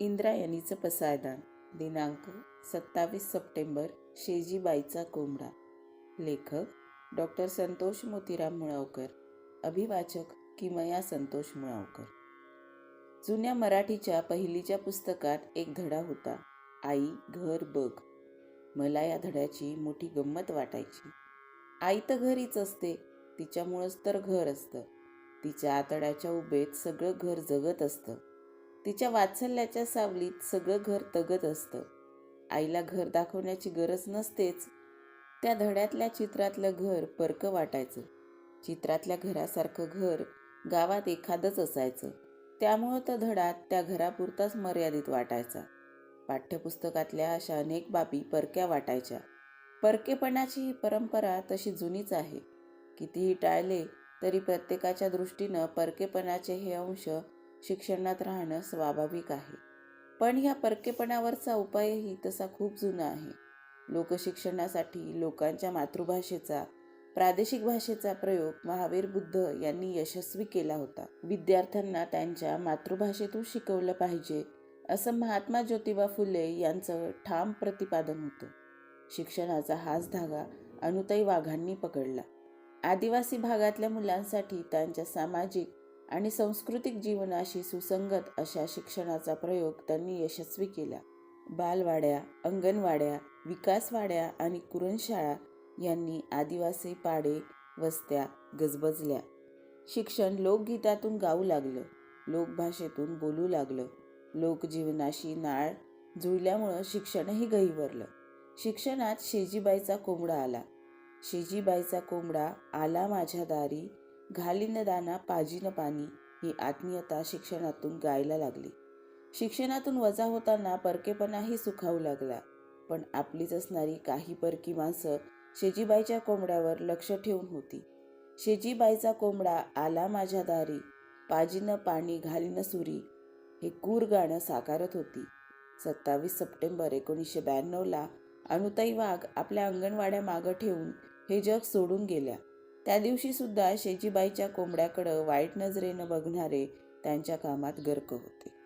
इंद्रायणीचं पसायदान. दिनांक सत्तावीस सप्टेंबर शेजीबाईचा कोंबडा. लेखक डॉक्टर संतोष मोतीराम मुळावकर. अभिवाचक किमया संतोष मुळावकर. जुन्या मराठीच्या पहिलीच्या पुस्तकात एक धडा होता आई घर बघ. मला या धड्याची मोठी गंमत वाटायची. आई तर घरीच असते तिच्यामुळंच तर घर असतं. तिच्या आतड्याच्या उभेत सगळं घर जगत असतं. तिच्या वात्सल्याच्या सावलीत सगळं घर तगत असतं. आईला घर दाखवण्याची गरज नसतेच त्या धड्यातल्या चित्रातलं घर परकं वाटायचं. चित्रातल्या घरासारखं घर गावात एखादंच असायचं. त्यामुळं तर धडात त्या घरापुरताच मर्यादित वाटायचा. पाठ्यपुस्तकातल्या अशा अनेक बाबी परक्या वाटायच्या. परकेपणाची ही परंपरा तशी जुनीच आहे. कितीही टाळले तरी प्रत्येकाच्या दृष्टीनं परकेपणाचे हे अंश शिक्षणात राहणं स्वाभाविक आहे. पण ह्या परकेपणावरचा उपायही तसा खूप जुना आहे. लोकशिक्षणासाठी लोकांच्या मातृभाषेचा प्रादेशिक भाषेचा प्रयोग महावीर बुद्ध यांनी यशस्वी केला होता. विद्यार्थ्यांना त्यांच्या मातृभाषेतून शिकवलं पाहिजे असं महात्मा ज्योतिबा फुले यांचं ठाम प्रतिपादन होतं. शिक्षणाचा हाच धागा अनुताई वाघांनी पकडला. आदिवासी भागातल्या मुलांसाठी त्यांच्या सामाजिक आणि सांस्कृतिक जीवनाशी सुसंगत अशा शिक्षणाचा प्रयोग त्यांनी यशस्वी केला. बालवाड्या अंगणवाड्या विकासवाड्या आणि कुरणशाळा यांनी आदिवासी पाडे वस्त्या गजबजल्या. शिक्षण लोकगीतातून गाऊ लागलं लोकभाषेतून बोलू लागलं लोकजीवनाशी नाळ जुळल्यामुळं शिक्षणही गहिवरलं शिक्षणात शेजीबाईचा कोंबडा आला. शेजीबाईचा कोंबडा आला माझ्या दारी घालीन दाना पाजीन पाणी ही आत्मीयता शिक्षणातून गायला लागली. शिक्षणातून वजा होताना परकेपणाही सुखावू लागला पण आपलीच असणारी काही परकी माणसं शेजीबाईच्या कोंबड्यावर लक्ष ठेवून होती. शेजीबाईचा कोंबडा आला माझ्या दारी पाजीनं पाणी घालीन सुरी हे कूर गाणं साकारत होती. सत्तावीस सप्टेंबर एकोणीसशे ब्याण्णवला अनुताई वाघ आपल्या अंगणवाड्या मागं ठेवून हे जग सोडून गेल्या. त्या दिवशी सुद्धा शेजीबाईच्या कोंबड्याकडं वाईट नजरेनं बघणारे त्यांच्या कामात गर्क होते.